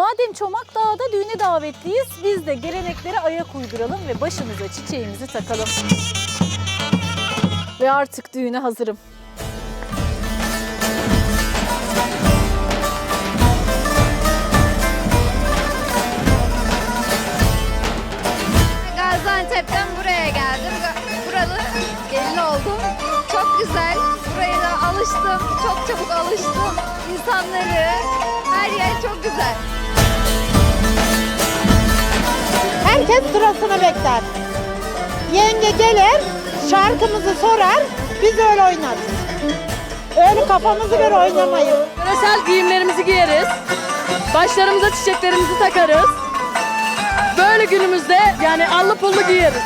Madem Çomak Dağı'da düğüne davetliyiz, biz de geleneklere ayak uyduralım ve başımıza çiçeğimizi takalım. Ve artık düğüne hazırım. Gaziantep'ten buraya geldim. Buralı gelin oldum. Çok güzel. Buraya da alıştım. Çok çabuk alıştım. İnsanları, her yer çok güzel. Herkes sırasını bekler. Yenge gelir, şarkımızı sorar, biz öyle oynarız. Öyle kafamızı göre oynamayız. Yöresel giyimlerimizi giyeriz. Başlarımıza çiçeklerimizi takarız. Böyle günümüzde yani allı pullu giyeriz.